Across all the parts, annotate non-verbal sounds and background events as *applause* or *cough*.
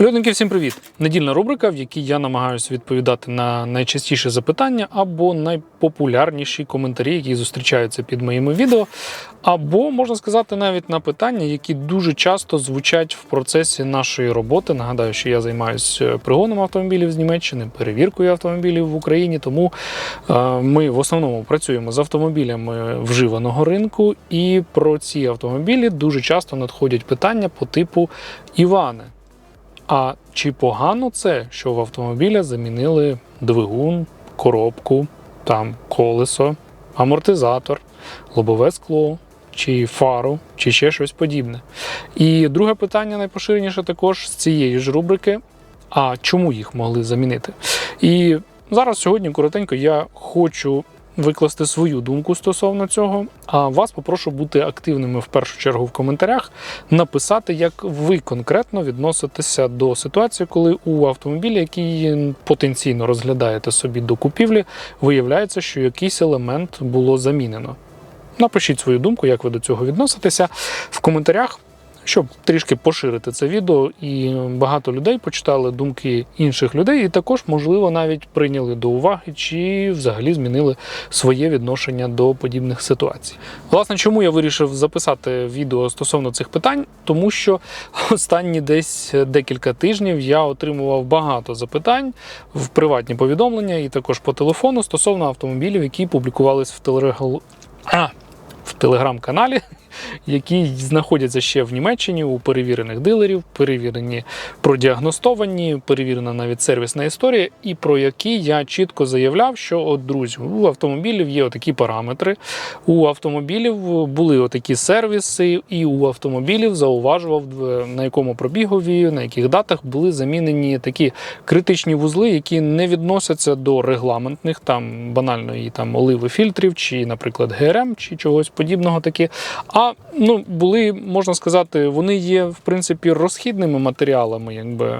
Людники, всім привіт! Недільна рубрика, в якій я намагаюся відповідати на найчастіші запитання або найпопулярніші коментарі, які зустрічаються під моїми відео, або можна сказати навіть на питання, які дуже часто звучать в процесі нашої роботи. Нагадаю, що я займаюся пригоном автомобілів з Німеччини, перевіркою автомобілів в Україні. Тому е, ми в основному працюємо з автомобілями вживаного ринку, і про ці автомобілі дуже часто надходять питання по типу Іване. А чи погано це, що в автомобіля замінили двигун, коробку, там колесо, амортизатор, лобове скло, чи фару, чи ще щось подібне? І друге питання найпоширеніше також з цієї ж рубрики: а чому їх могли замінити? І зараз сьогодні коротенько я хочу викласти свою думку стосовно цього. А вас попрошу бути активними в першу чергу в коментарях, написати, як ви конкретно відноситеся до ситуації, коли у автомобілі, який потенційно розглядаєте собі до купівлі, виявляється, що якийсь елемент було замінено. Напишіть свою думку, як ви до цього відноситеся в коментарях. Щоб трішки поширити це відео, і багато людей почитали думки інших людей, і також, можливо, навіть прийняли до уваги чи взагалі змінили своє відношення до подібних ситуацій. Власне, чому я вирішив записати відео стосовно цих питань? Тому що останні десь декілька тижнів я отримував багато запитань в приватні повідомлення і також по телефону стосовно автомобілів, які публікувались в телеграм... а, в телеграм-каналі які знаходяться ще в Німеччині у перевірених дилерів, перевірені продіагностовані, перевірена навіть сервісна історія, і про які я чітко заявляв, що от друзі, у автомобілів є отакі параметри. У автомобілів були отакі сервіси, і у автомобілів зауважував, на якому пробігові, на яких датах були замінені такі критичні вузли, які не відносяться до регламентних там банальної там оливи фільтрів, чи, наприклад, ГРМ, чи чогось подібного таки. А ну, були, можна сказати, вони є в принципі розхідними матеріалами, якби,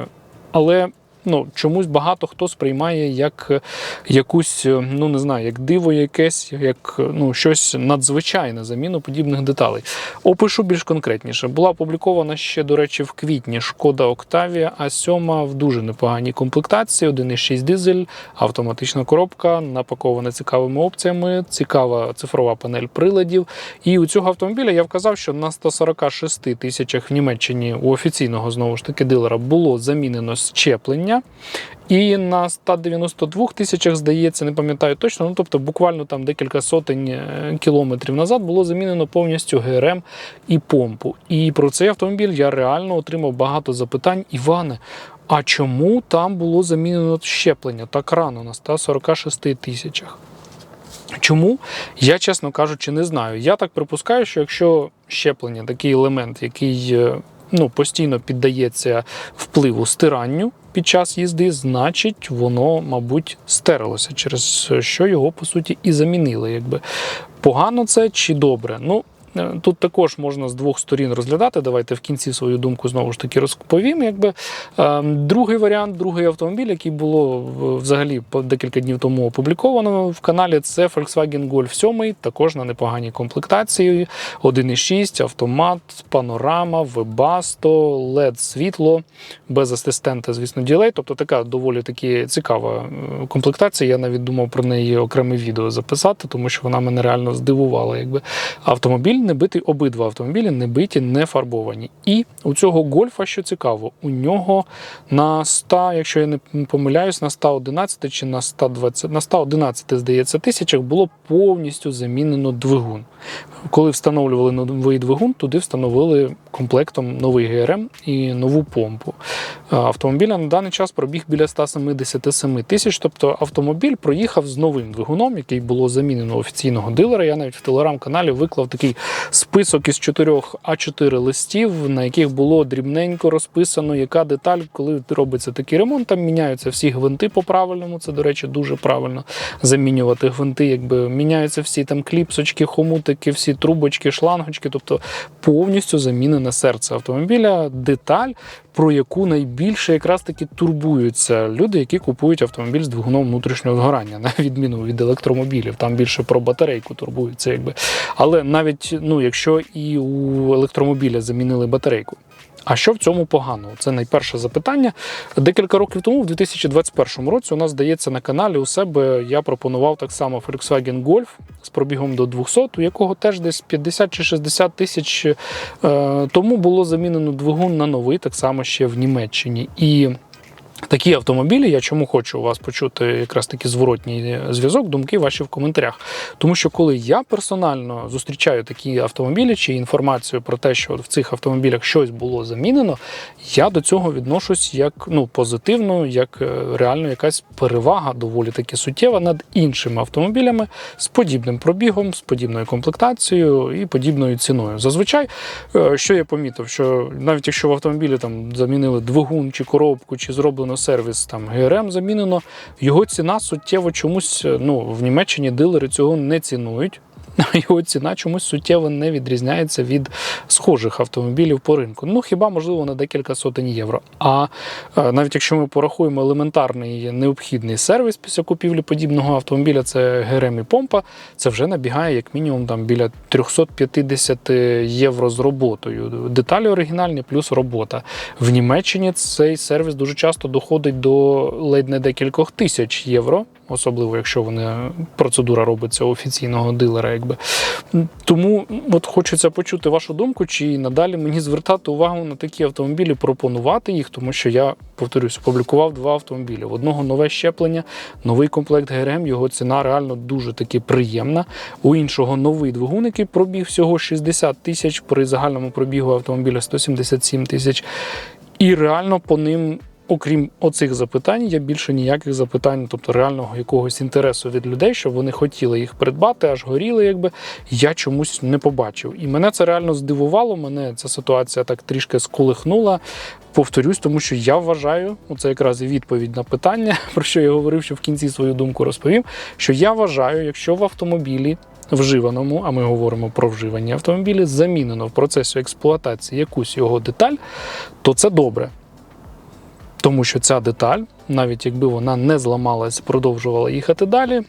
але ну, чомусь багато хто сприймає як якусь, ну не знаю, як диво якесь, як ну, щось надзвичайне заміну подібних деталей. Опишу більш конкретніше. Була опублікована ще, до речі, в квітні шкода Октавія А7 в дуже непоганій комплектації, 1,6 дизель, автоматична коробка, напакована цікавими опціями, цікава цифрова панель приладів. І у цього автомобіля я вказав, що на 146 тисячах в Німеччині у офіційного знову ж таки дилера було замінено щеплення. І на 192 тисячах, здається, не пам'ятаю точно, ну тобто буквально там декілька сотень е, кілометрів назад було замінено повністю ГРМ і помпу. І про цей автомобіль я реально отримав багато запитань. Іване, а чому там було замінено щеплення так рано на 146 тисячах? Чому? Я, чесно кажучи, не знаю. Я так припускаю, що якщо щеплення такий елемент, який е, ну, постійно піддається впливу стиранню під час їзди, значить, воно, мабуть, стерлося, через що його по суті і замінили. Якби погано це чи добре? Ну. Е, Тут також можна з двох сторін розглядати. Давайте в кінці свою думку знову ж таки розповім. Якби Е, другий варіант, другий автомобіль, який було взагалі декілька днів тому опубліковано в каналі, це Volkswagen Golf 7, також на непоганій комплектації. 1,6, автомат, панорама, вебасто, LED світло, без асистента, звісно, ділей. Тобто така доволі таки цікава е, комплектація. Я навіть думав про неї окреме відео записати, тому що вона мене реально здивувала. Якби автомобіль не битий, обидва автомобілі не биті, не фарбовані. І у цього гольфа, що цікаво, у нього на 100, якщо я не помиляюсь, на 111 чи на 120, на 111, здається, тисячах було повністю замінено двигун. Коли встановлювали новий двигун, туди встановили комплектом новий ГРМ і нову помпу. Автомобіля на даний час пробіг біля 177 тисяч. Тобто автомобіль проїхав з новим двигуном, який було замінено офіційного дилера. Я навіть в телеграм-каналі виклав такий список із чотирьох А4 листів, на яких було дрібненько розписано, яка деталь, коли робиться такий ремонт, там міняються всі гвинти по правильному. Це, до речі, дуже правильно замінювати гвинти, якби міняються всі там кліпсочки, хомутики, всі трубочки, шлангочки, тобто повністю замінене серце автомобіля, деталь, про яку найбільше якраз таки турбуються люди, які купують автомобіль з двигуном внутрішнього згорання, *laughs* на відміну від електромобілів. Там більше про батарейку турбуються, якби. Але навіть ну, якщо і у електромобіля замінили батарейку. А що в цьому поганого? Це найперше запитання. Декілька років тому, в 2021 році, у нас здається на каналі у себе я пропонував так само Volkswagen Golf з пробігом до 200, у якого теж десь 50 чи 60 тисяч е, тому було замінено двигун на новий, так само ще в Німеччині. І Такі автомобілі, я чому хочу у вас почути якраз таки зворотній зв'язок, думки ваші в коментарях. Тому що коли я персонально зустрічаю такі автомобілі чи інформацію про те, що в цих автомобілях щось було замінено, я до цього відношусь як ну позитивно, як е, реально якась перевага доволі таки суттєва над іншими автомобілями з подібним пробігом, з подібною комплектацією і подібною ціною. Зазвичай, е, що я помітив, що навіть якщо в автомобілі там замінили двигун чи коробку, чи зроблено сервіс там ГРМ замінено, його ціна суттєво чомусь ну, в Німеччині дилери цього не цінують. Його ціна чомусь суттєво не відрізняється від схожих автомобілів по ринку. Ну хіба можливо на декілька сотень євро. А е, навіть якщо ми порахуємо елементарний необхідний сервіс після купівлі подібного автомобіля, це ГРМ і помпа, це вже набігає як мінімум там біля 350 євро з роботою. Деталі оригінальні, плюс робота. В Німеччині цей сервіс дуже часто доходить до ледь не декількох тисяч євро особливо якщо вони процедура робиться офіційного дилера. Якби тому от хочеться почути вашу думку, чи надалі мені звертати увагу на такі автомобілі, пропонувати їх, тому що я повторюсь, опублікував два автомобілі. В одного нове щеплення, новий комплект ГРМ. Його ціна реально дуже таки приємна. У іншого новий двигун, який пробіг всього 60 тисяч при загальному пробігу автомобіля 177 тисяч. І реально по ним окрім оцих запитань, є більше ніяких запитань, тобто реального якогось інтересу від людей, щоб вони хотіли їх придбати, аж горіли, якби я чомусь не побачив. І мене це реально здивувало. Мене ця ситуація так трішки сколихнула. Повторюсь, тому що я вважаю, це якраз і відповідь на питання, *laughs* про що я говорив, що в кінці свою думку розповім. Що я вважаю, якщо в автомобілі. Вживаному, а ми говоримо про вживані автомобілі, замінено в процесі експлуатації якусь його деталь, то це добре. Тому що ця деталь, навіть якби вона не зламалась, продовжувала їхати далі.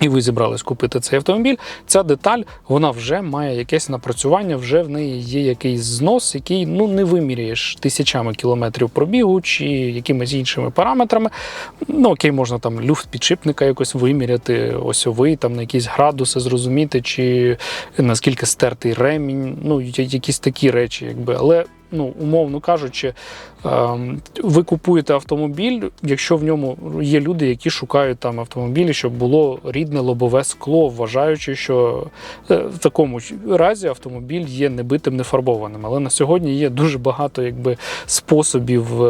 І ви зібрались купити цей автомобіль. Ця деталь вона вже має якесь напрацювання, вже в неї є якийсь знос, який ну не виміряєш тисячами кілометрів пробігу чи якимись іншими параметрами. Ну окей, можна там люфт підшипника якось виміряти, осьовий, там на якісь градуси зрозуміти, чи наскільки стертий ремінь, ну якісь такі речі, якби але ну, умовно кажучи, ем, ви купуєте автомобіль, якщо в ньому є люди, які шукають там автомобілі, щоб було рідне лобове скло, вважаючи, що е, в такому разі автомобіль є небитим, нефарбованим. Але на сьогодні є дуже багато якби способів.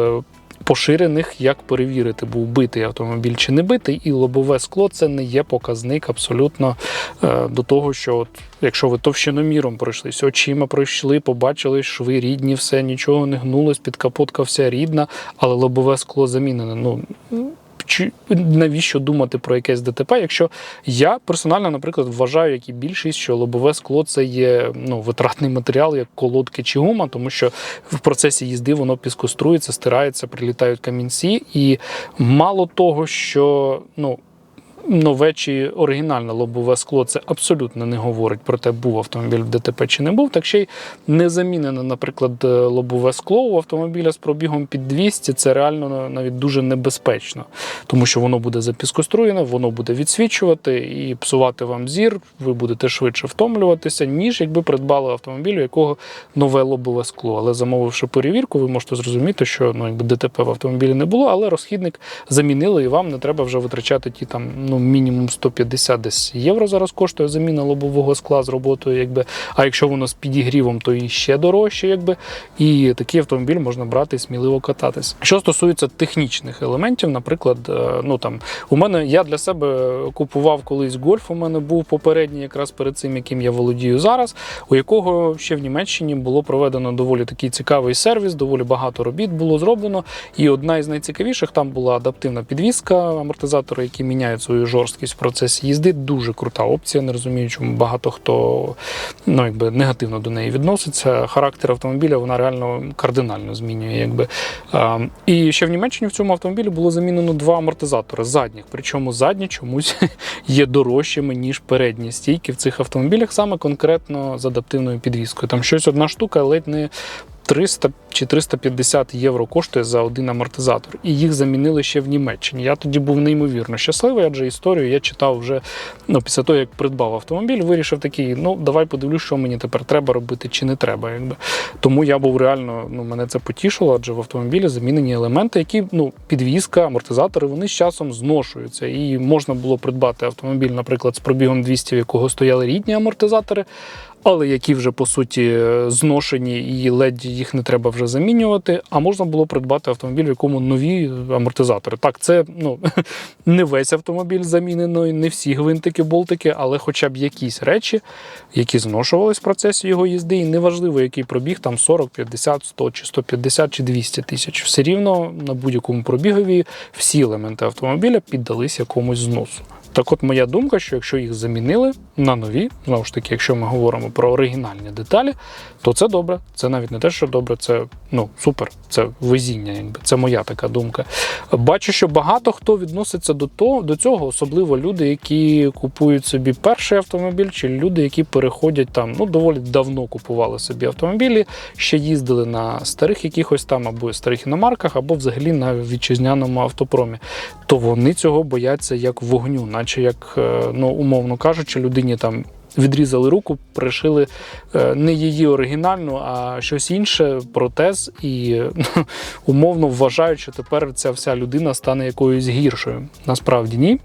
Поширених, як перевірити, був битий автомобіль чи не битий, і лобове скло це не є показник абсолютно е, до того, що от, якщо ви товщиноміром пройшлися, очима пройшли, побачили, шви рідні, все нічого не гнулось, підкапотка вся рідна, але лобове скло замінене. Ну чи навіщо думати про якесь ДТП, якщо я персонально, наприклад, вважаю, як і більшість, що лобове скло це є ну, витратний матеріал, як колодки чи гума, тому що в процесі їзди воно піскострується, стирається, прилітають камінці, і мало того, що ну нове чи оригінальне лобове скло це абсолютно не говорить про те, був автомобіль в ДТП чи не був. Так ще й не замінене, наприклад, е, лобове скло у автомобіля з пробігом під 200 це реально навіть дуже небезпечно, тому що воно буде запіскоструєне, воно буде відсвічувати і псувати вам зір. Ви будете швидше втомлюватися, ніж якби придбали автомобіль, у якого нове лобове скло. Але замовивши перевірку, ви можете зрозуміти, що ну якби ДТП в автомобілі не було, але розхідник замінили, і вам не треба вже витрачати ті там ну, мінімум 150 десь євро зараз коштує заміна лобового скла з роботою. Якби. А якщо воно з підігрівом, то і ще дорожче. Якби. І такий автомобіль можна брати і сміливо кататись. Що стосується технічних елементів, наприклад, е, ну там у мене я для себе купував колись гольф. У мене був попередній, якраз перед цим, яким я володію зараз, у якого ще в Німеччині було проведено доволі такий цікавий сервіс, доволі багато робіт було зроблено. І одна із найцікавіших там була адаптивна підвізка, амортизатори, які міняють свою жорсткість в процесі їзди. Дуже крута опція. Не розумію, чому багато хто ну, якби, негативно до неї відноситься. Характер автомобіля вона реально кардинально змінює. Якби. І ще в Німеччині в цьому автомобілі було замінено два амортизатори задніх. Причому задні чомусь *laughs* є дорожчими, ніж передні стійки в цих автомобілях, саме конкретно з адаптивною підвіскою. Там щось одна штука ледь не 300 чи 350 євро коштує за один амортизатор. І їх замінили ще в Німеччині. Я тоді був неймовірно щасливий, адже історію я читав вже ну, після того, як придбав автомобіль, вирішив такий: ну давай подивлюсь, що мені тепер треба робити чи не треба. Якби. Тому я був реально, ну мене це потішило, адже в автомобілі замінені елементи, які ну, підвізка, амортизатори, вони з часом зношуються. І можна було придбати автомобіль, наприклад, з пробігом 200, в якого стояли рідні амортизатори але які вже по суті зношені і ледь їх не треба вже замінювати. А можна було придбати автомобіль, в якому нові амортизатори. Так, це ну *laughs* не весь автомобіль замінено, не всі гвинтики, болтики, але хоча б якісь речі, які зношувались в процесі його їзди, і неважливо, який пробіг, там 40, 50, 100 чи 150 чи 200 тисяч. Все рівно на будь-якому пробігові всі елементи автомобіля піддались якомусь зносу. Так от моя думка, що якщо їх замінили на нові, знову ж таки, якщо ми говоримо про оригінальні деталі, то це добре. Це навіть не те, що добре, це ну супер, це везіння, якби це моя така думка. Бачу, що багато хто відноситься до того, до цього, особливо люди, які купують собі перший автомобіль, чи люди, які переходять там, ну доволі давно купували собі автомобілі, ще їздили на старих якихось там або старих іномарках, або взагалі на вітчизняному автопромі. То вони цього бояться як вогню, наче як е, ну умовно кажучи, людині там відрізали руку, пришили е, не її оригінальну, а щось інше, протез, і *laughs* умовно вважають, що тепер ця вся людина стане якоюсь гіршою. Насправді ні.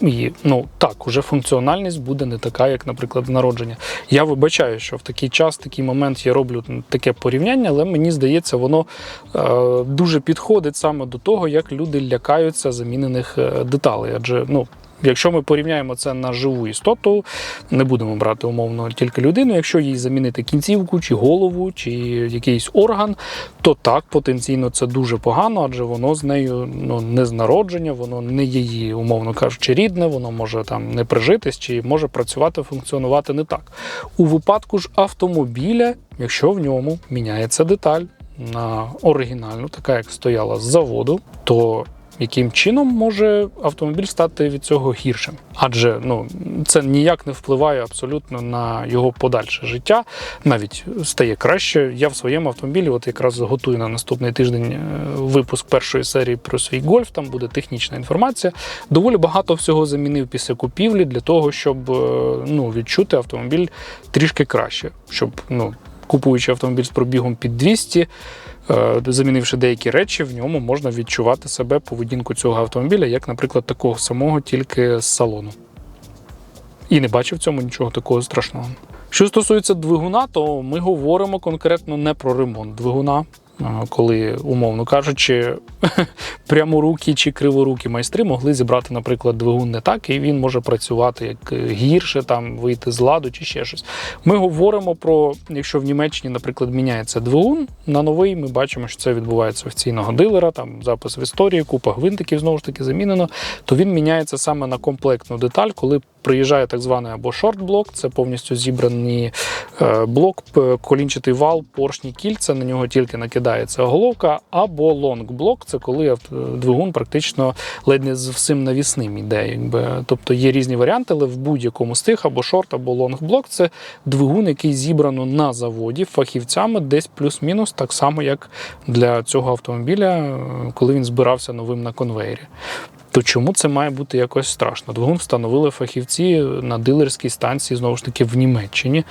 І ну так, уже функціональність буде не така, як, наприклад, народження. Я вибачаю, що в такий час, в такий момент я роблю таке порівняння, але мені здається, воно е, дуже підходить саме до того, як люди лякаються замінених е, деталей. Адже ну Якщо ми порівняємо це на живу істоту, не будемо брати умовно тільки людину. Якщо їй замінити кінцівку, чи голову, чи якийсь орган, то так потенційно це дуже погано, адже воно з нею ну не з народження, воно не її, умовно кажучи, рідне, воно може там не прижитись, чи може працювати, функціонувати не так. У випадку ж автомобіля, якщо в ньому міняється деталь на оригінальну, така як стояла з заводу, то яким чином може автомобіль стати від цього гіршим, адже ну це ніяк не впливає абсолютно на його подальше життя, навіть стає краще. Я в своєму автомобілі, от якраз готую на наступний тиждень е, випуск першої серії про свій гольф. Там буде технічна інформація. Доволі багато всього замінив після купівлі для того, щоб е, ну відчути автомобіль трішки краще, щоб ну купуючи автомобіль з пробігом під 200, Е, замінивши деякі речі, в ньому можна відчувати себе поведінку цього автомобіля, як, наприклад, такого самого, тільки з салону. І не бачив в цьому нічого такого страшного. Що стосується двигуна, то ми говоримо конкретно не про ремонт двигуна коли, умовно кажучи, *laughs* пряморукі чи криворукі майстри могли зібрати, наприклад, двигун не так, і він може працювати як гірше, там вийти з ладу чи ще щось. Ми говоримо про, якщо в Німеччині, наприклад, міняється двигун на новий, ми бачимо, що це відбувається офіційного дилера, там запис в історії, купа гвинтиків знову ж таки замінено, то він міняється саме на комплектну деталь, коли приїжджає так званий або шорт-блок, це повністю зібраний е, блок, колінчатий вал, поршні кільця, на нього тільки накидається головка, або лонг-блок це коли двигун практично ледь не з всім навісним іде. Якби. Тобто є різні варіанти, але в будь-якому з тих або шорт, або лонг-блок це двигун, який зібрано на заводі фахівцями десь плюс-мінус, так само, як для цього автомобіля, коли він збирався новим на конвейері то чому це має бути якось страшно? Двигун встановили фахівці на дилерській станції, знову ж таки, в Німеччині.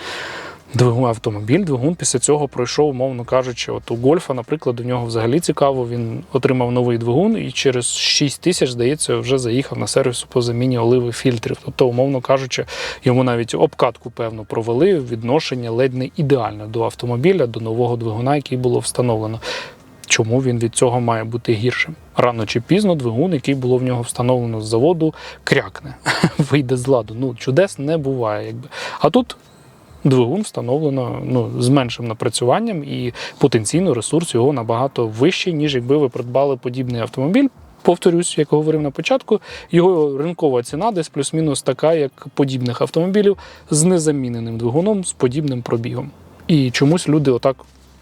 Двигун автомобіль, двигун після цього пройшов, умовно кажучи, от у Гольфа, наприклад, у нього взагалі цікаво. Він отримав новий двигун і через 6 тисяч, здається, вже заїхав на сервіс по заміні оливи фільтрів. Тобто, умовно кажучи, йому навіть обкатку, певно, провели відношення ледь не ідеальне до автомобіля, до нового двигуна, який було встановлено. Чому він від цього має бути гіршим? Рано чи пізно двигун, який було в нього встановлено з заводу, крякне, *laughs* вийде з ладу. Ну, чудес не буває. Якби. А тут двигун встановлено ну, з меншим напрацюванням і потенційно ресурс його набагато вищий, ніж якби ви придбали подібний автомобіль. Повторюсь, як говорив на початку, його ринкова ціна десь плюс-мінус така, як подібних автомобілів з незаміненим двигуном, з подібним пробігом. І чомусь люди отак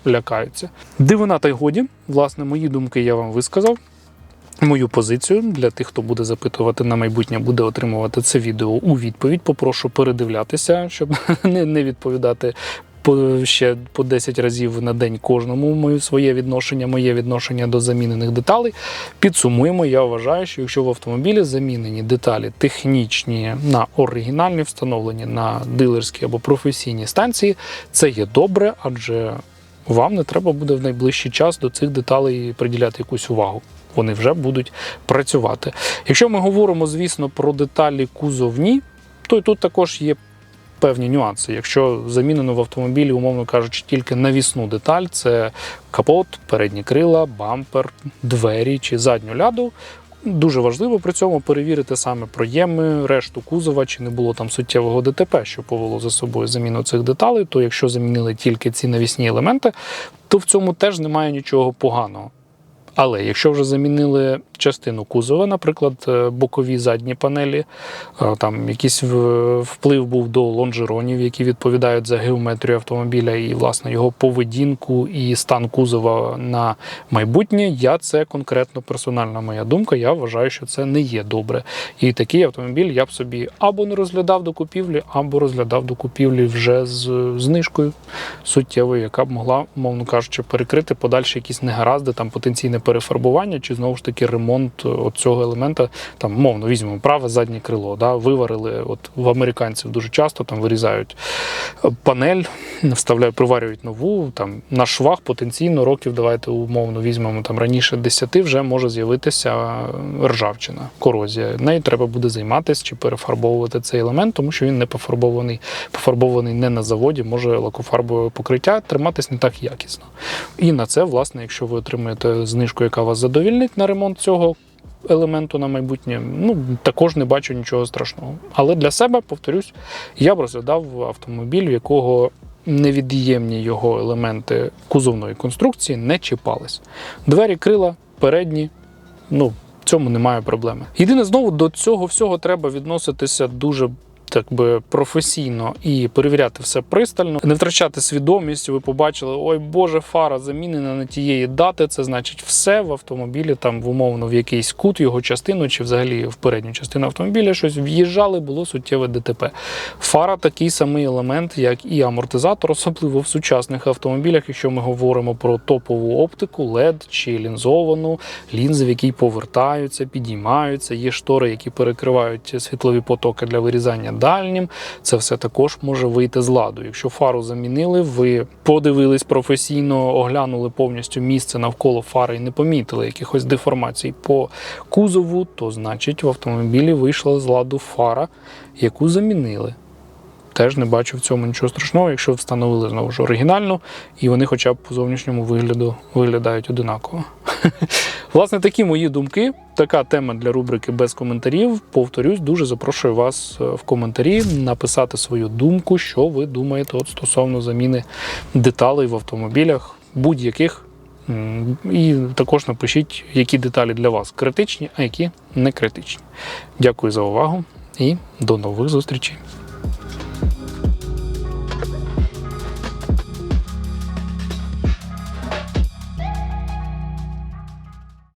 лякаються. Дивина та й годі, власне, мої думки я вам висказав. Мою позицію для тих, хто буде запитувати на майбутнє, буде отримувати це відео у відповідь. Попрошу передивлятися, щоб *laughs* не відповідати по, ще по 10 разів на день кожному моє своє відношення, моє відношення до замінених деталей. Підсумуємо, я вважаю, що якщо в автомобілі замінені деталі технічні на оригінальні, встановлені на дилерські або професійні станції, це є добре, адже вам не треба буде в найближчий час до цих деталей приділяти якусь увагу. Вони вже будуть працювати. Якщо ми говоримо, звісно, про деталі кузовні, то й тут також є певні нюанси. Якщо замінено в автомобілі, умовно кажучи, тільки навісну деталь, це капот, передні крила, бампер, двері чи задню ляду. Дуже важливо при цьому перевірити саме проєми, решту кузова, чи не було там суттєвого ДТП, що повело за собою заміну цих деталей. То якщо замінили тільки ці навісні елементи, то в цьому теж немає нічого поганого. Але якщо вже замінили частину кузова, наприклад, е, бокові задні панелі, е, там якийсь вплив був до лонжеронів, які відповідають за геометрію автомобіля і власне його поведінку і стан кузова на майбутнє. Я це конкретно персональна моя думка. Я вважаю, що це не є добре. І такий автомобіль я б собі або не розглядав до купівлі, або розглядав до купівлі вже з знижкою суттєвою, яка б могла, мовно кажучи, перекрити подальші якісь негаразди, там потенційне перефарбування, чи знову ж таки ремонт от цього елемента. Там мовно візьмемо праве заднє крило. Да, виварили. От в американців дуже часто там вирізають е, панель, вставляють, приварюють нову. Там на швах потенційно років, давайте умовно візьмемо там раніше 10 вже може з'явитися ржавчина, корозія. Нею треба буде займатися чи перефарбовувати цей елемент, тому що він не пофарбований, пофарбований не на заводі, може лакофарбове покриття триматись не так якісно. І на це, власне, якщо ви отримаєте знижку, яка вас задовільнить на ремонт цього елементу на майбутнє, ну також не бачу нічого страшного. Але для себе, повторюсь, я б розглядав автомобіль, в якого невід'ємні його елементи кузовної конструкції не чіпались. Двері, крила, передні, ну. В цьому немає проблеми. Єдине, знову до цього всього треба відноситися дуже так би професійно і перевіряти все пристально, не втрачати свідомість. Ви побачили, ой Боже, фара замінена на тієї дати. Це значить все в автомобілі, там в умовно в якийсь кут, його частину, чи взагалі в передню частину автомобіля щось в'їжджали, було суттєве ДТП. Фара такий самий елемент, як і амортизатор, особливо в сучасних автомобілях, якщо ми говоримо про топову оптику, LED чи лінзовану, лінзи, в якій повертаються, підіймаються. Є штори, які перекривають світлові потоки для вирізання дальнім. Це все також може вийти з ладу. Якщо фару замінили, ви подивились професійно, оглянули повністю місце навколо фари і не помітили якихось деформацій по кузову, то значить в автомобілі вийшла з ладу фара, яку замінили. Теж не бачу в цьому нічого страшного, якщо встановили знову ж оригінальну, і вони хоча б по зовнішньому вигляду виглядають одинаково. *laughs* Власне, такі мої думки. Така тема для рубрики без коментарів. Повторюсь, дуже запрошую вас е, в коментарі написати свою думку, що ви думаєте от стосовно заміни деталей в автомобілях, будь-яких. І також напишіть, які деталі для вас критичні, а які не критичні. Дякую за увагу і до нових зустрічей.